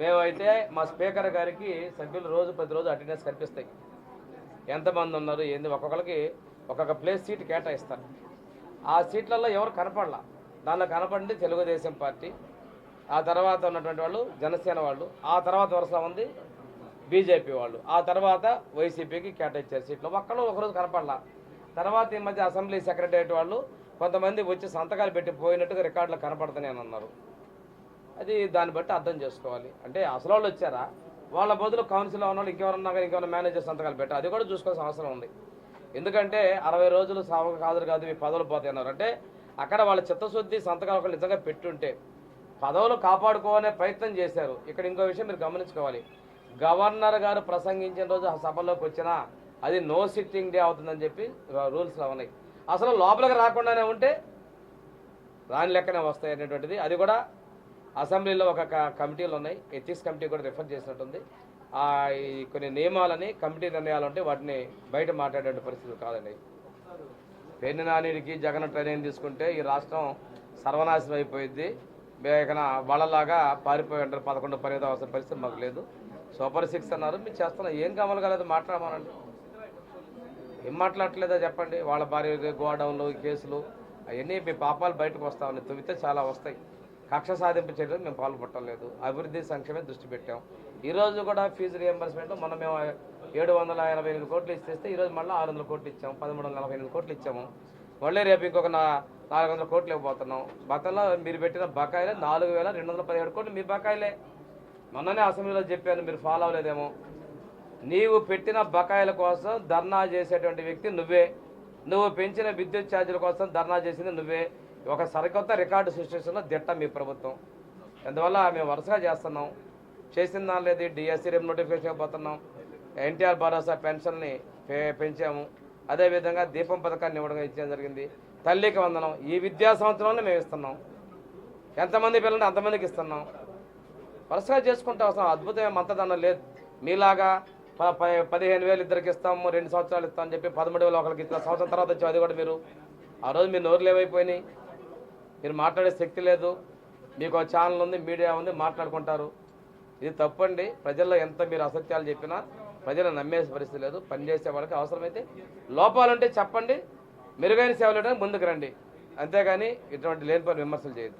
మేమైతే మా స్పీకర్ గారికి సభ్యులు రోజు ప్రతిరోజు అటెండెన్స్ కనిపిస్తాయి ఎంతమంది ఉన్నారు ఏంది ఒక్కొక్కరికి ఒక్కొక్క ప్లేస్ సీట్ కేటాయిస్తారు. ఆ సీట్లలో ఎవరు కనపడలా? దానిలో కనపడింది తెలుగుదేశం పార్టీ. ఆ తర్వాత ఉన్నటువంటి వాళ్ళు జనసేన వాళ్ళు. ఆ తర్వాత వరుసలో ఉంది బీజేపీ వాళ్ళు. ఆ తర్వాత వైసీపీకి కేటాయించారు సీట్లు ఒక్కళ్ళు ఒకరోజు కనపడలా. తర్వాత ఈ మధ్య అసెంబ్లీ సెక్రటరియట్ వాళ్ళు కొంతమంది వచ్చి సంతకాలు పెట్టి పోయినట్టుగా రికార్డులు కనపడుతున్నాయని అన్నారు. అది దాన్ని బట్టి అర్థం చేసుకోవాలి. అంటే అసలు వాళ్ళు వచ్చారా? వాళ్ళ బదులు కౌన్సిల్ ఉన్న వాళ్ళు ఇంకెవరన్నా కానీ ఇంకెవరైనా మేనేజర్ సంతకాలు పెట్టారు అది కూడా చూసుకోవాల్సిన అవసరం ఉంది. ఎందుకంటే అరవై రోజులు సాగు కాదు కాదు మీ పదవులు పోతాయి అన్నారు. అంటే అక్కడ వాళ్ళ చిత్తశుద్ధి సంతకాలు ఒకళ్ళు నిజంగా పెట్టుంటే పదవులు కాపాడుకోవాలనే ప్రయత్నం చేశారు. ఇక్కడ ఇంకో విషయం మీరు గమనించుకోవాలి. గవర్నర్ గారు ప్రసంగించిన రోజు ఆ సభలోకి వచ్చినా అది నో సిట్టింగ్ డే అవుతుందని చెప్పి రూల్స్లో ఉన్నాయి. అసలు లోపలికి రాకుండానే ఉంటే రాని లెక్కనే వస్తాయి అనేటువంటిది. అది కూడా అసెంబ్లీలో ఒక కమిటీలు ఉన్నాయి. ఎథిక్స్ కమిటీ కూడా రిఫర్ చేసినట్టుంది. ఆ ఈ కొన్ని నియమాలని కమిటీ నిర్ణయాలు ఉంటే వాటిని బయట మాట్లాడే పరిస్థితులు కాదండి. పెన్ను నానికి జగన్ ట్రైనింగ్ తీసుకుంటే ఈ రాష్ట్రం సర్వనాశనం అయిపోయింది ఇక వాళ్ళలాగా పారిపోయి ఉంటారు పదకొండు పన్నెండు అవసరం పరిస్థితి మాకు లేదు. సూపర్ సిక్స్ అన్నారు. మీరు చేస్తున్నారు ఏం కావాలి కాలేదు మాట్లాడమనండి. ఏం మాట్లాడలేదా చెప్పండి. వాళ్ళ భార్య గోడౌన్లు కేసులు అవన్నీ మీ పాపాలు బయటకు వస్తామని ఉన్నాయి తువ్వితే చాలా వస్తాయి. కక్ష సాధింపు చర్యలు మేము పాల్పట్టలేదు అభివృద్ధి సంక్షేమే దృష్టి పెట్టాం. ఈరోజు కూడా ఫీజు రియంబర్స్మెంట్ మనం మేము ఏడు వందల ఎనభై ఎనిమిది కోట్లు ఇస్తేస్తే ఈరోజు మళ్ళీ ఆరు వందల కోట్లు ఇచ్చాము పదమూడు వందల నలభై ఎనిమిది కోట్లు ఇచ్చాము. మళ్ళీ రేపు ఇంకొక నాలుగు వందల కోట్లు ఇవ్వబోతున్నాం. గతంలో మీరు పెట్టిన బకాయిలే నాలుగు వేల రెండు వందల పదిహేడు కోట్లు మీ బకాయిలే. మొన్ననే అసెంబ్లీలో చెప్పాను మీరు ఫాలో అవ్వలేదేమో. నీవు పెట్టిన బకాయిల కోసం ధర్నా చేసేటువంటి వ్యక్తి నువ్వే. నువ్వు పెంచిన విద్యుత్ ఛార్జీల కోసం ధర్నా చేసింది నువ్వే. ఒక సరికొత్త రికార్డు సృష్టిస్తున్న దిట్ట మీ ప్రభుత్వం. అందువల్ల మేము వరుసగా చేస్తున్నాం. చేసిన దాని లేదు డిఎస్సీ రేపు నోటిఫికేషన్ పోతున్నాం ఎన్టీఆర్ భరోసా పెన్షన్ని పె- పెంచాము. అదేవిధంగా దీపం పథకాన్ని ఇవ్వడం ఇచ్చడం జరిగింది. తల్లికి వందనం. ఈ విద్యా సంవత్సరంలో మేము ఇస్తున్నాం. ఎంతమంది పిల్లలు అంతమందికి ఇస్తున్నాం. వరుసగా చేసుకుంటే అవసరం. అద్భుతమైన మంతదండం లేదు. మీలాగా ప- పదిహేను వేలు ఇద్దరికి ఇస్తాము రెండు సంవత్సరాలు ఇస్తామని చెప్పి పదమూడు వేలు ఒకరికి ఇస్తాం సంవత్సరం తర్వాత వచ్చి అది కూడా మీరు. ఆ రోజు మీ నోరులు ఏమైపోయినాయి? మీరు మాట్లాడే శక్తి లేదు. మీకు ఛానల్ ఉంది మీడియా ఉంది మాట్లాడుకుంటారు. ఇది తప్పండి. ప్రజల్లో ఎంత మీరు అసత్యాలు చెప్పినా ప్రజలు నమ్మే పరిస్థితి లేదు. పనిచేసే వాళ్ళకి అవసరమైతే లోపాలుంటే చెప్పండి. మెరుగైన సేవలు ఇవ్వడానికి ముందుకు రండి. అంతేగాని ఇటువంటి లేనిపోయిన విమర్శలు చేయదు